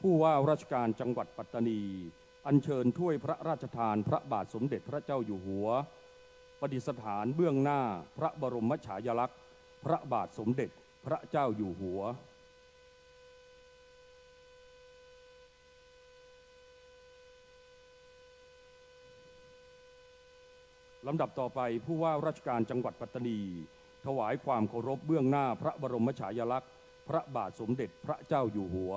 ผู้ว่าราชการจังหวัดปัตตานี อัญเชิญถ้วยพระราชทานพระบาทสมเด็จพระเจ้าอยู่หัว ประดิษฐานเบื้องหน้าพระบรมฉายาลักษณ์ พระบาทสมเด็จพระเจ้าอยู่หัว ลำดับต่อไปผู้ว่าราชการจังหวัดปัตตานี ถวายความเคารพเบื้องหน้าพระบรมฉายาลักษณ์ พระบาทสมเด็จพระเจ้าอยู่หัว